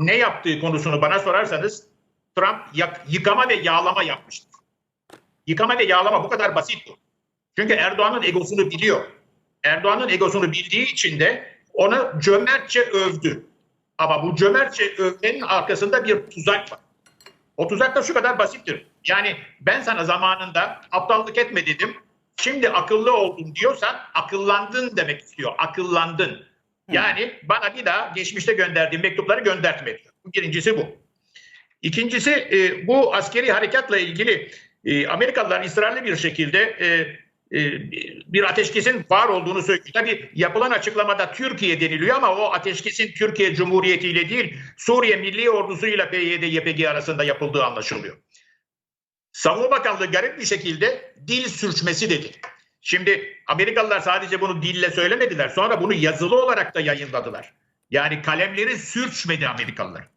ne yaptığı konusunu bana sorarsanız Trump yak- yıkama ve yağlama yapmıştır. Yıkama ve yağlama bu kadar basit. Çünkü Erdoğan'ın egosunu biliyor. Erdoğan'ın egosunu bildiği için de onu cömertçe övdü. Ama bu cömertçe övmenin arkasında bir tuzak var. O tuzak da şu kadar basittir. Yani ben sana zamanında aptallık etme dedim. Şimdi akıllı oldun diyorsan akıllandın demek istiyor. Akıllandın. Yani bana bir daha geçmişte gönderdiğim mektupları göndertme diyor. Birincisi bu. İkincisi e, bu askeri harekatla ilgili e, Amerikalılar ısrarlı bir şekilde e, e, bir ateşkesin var olduğunu söylüyor. Tabii yapılan açıklamada Türkiye deniliyor ama o ateşkesin Türkiye Cumhuriyeti ile değil Suriye Milli Ordusu ile PYD YPG arasında yapıldığı anlaşılıyor. Savunma Bakanlığı garip bir şekilde dil sürçmesi dedi. Şimdi Amerikalılar sadece bunu dille söylemediler. Sonra bunu yazılı olarak da yayınladılar. Yani kalemleri sürçmedi Amerikalılar.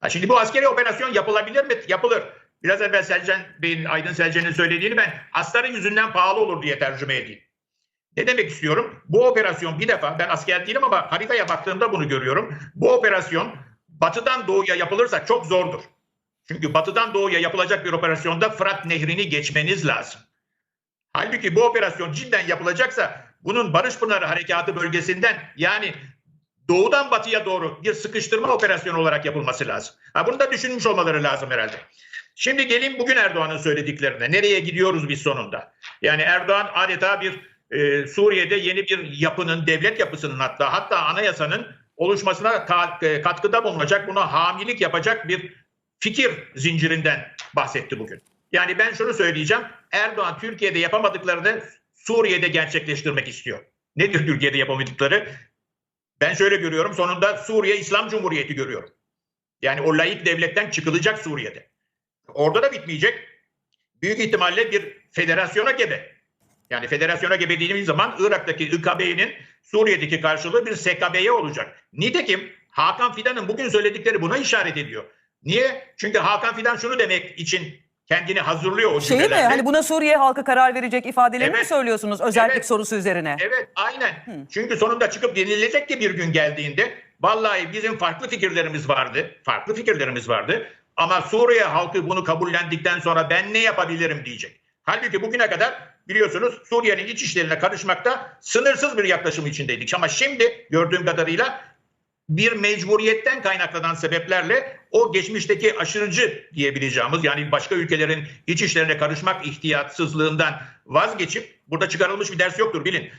Ha şimdi bu askeri operasyon yapılabilir mi? Yapılır. Biraz evvel Selcan Bey'in, Aydın Selcan'ın söylediğini ben astarın yüzünden pahalı olur diye tercüme edeyim. Ne demek istiyorum? Bu operasyon bir defa ben asker değilim ama haritaya baktığımda bunu görüyorum. Bu operasyon batıdan doğuya yapılırsa çok zordur. Çünkü batıdan doğuya yapılacak bir operasyonda Fırat Nehri'ni geçmeniz lazım. Halbuki bu operasyon cidden yapılacaksa bunun Barış Pınarı Harekatı bölgesinden yani doğudan batıya doğru bir sıkıştırma operasyonu olarak yapılması lazım. Ha, bunu da düşünmüş olmaları lazım herhalde. Şimdi gelin bugün Erdoğan'ın söylediklerine. Nereye gidiyoruz biz sonunda? Yani Erdoğan adeta bir e, Suriye'de yeni bir yapının, devlet yapısının hatta hatta anayasanın oluşmasına ka- e, katkıda bulunacak, buna hamilik yapacak bir fikir zincirinden bahsetti bugün. Yani ben şunu söyleyeceğim. Erdoğan Türkiye'de yapamadıklarını Suriye'de gerçekleştirmek istiyor. Nedir Türkiye'de yapamadıkları? Ben şöyle görüyorum. Sonunda Suriye İslam Cumhuriyeti görüyorum. Yani o laik devletten çıkılacak Suriye'de. Orada da bitmeyecek. Büyük ihtimalle bir federasyona gebe. Yani federasyona gebe dediğimiz zaman Irak'taki İKB'nin Suriye'deki karşılığı bir SKB'ye olacak. Nitekim Hakan Fidan'ın bugün söyledikleri buna işaret ediyor. Niye? Çünkü Hakan Fidan şunu demek için kendini hazırlıyor o Şey mi? Hani buna Suriye halkı karar verecek ifadelerini mi Evet. söylüyorsunuz özellik Evet. sorusu üzerine? Evet aynen. Çünkü sonunda çıkıp denilecek ki bir gün geldiğinde vallahi bizim farklı fikirlerimiz vardı. Farklı fikirlerimiz vardı. Ama Suriye halkı bunu kabullendikten sonra ben ne yapabilirim diyecek. Halbuki bugüne kadar biliyorsunuz Suriye'nin iç işlerine karışmakta sınırsız bir yaklaşım içindeydik. Ama şimdi gördüğüm kadarıyla bir mecburiyetten kaynaklanan sebeplerle o geçmişteki aşırıcı diyebileceğimiz yani başka ülkelerin iç işlerine karışmak ihtiyatsızlığından vazgeçip burada çıkarılmış bir ders yoktur bilin.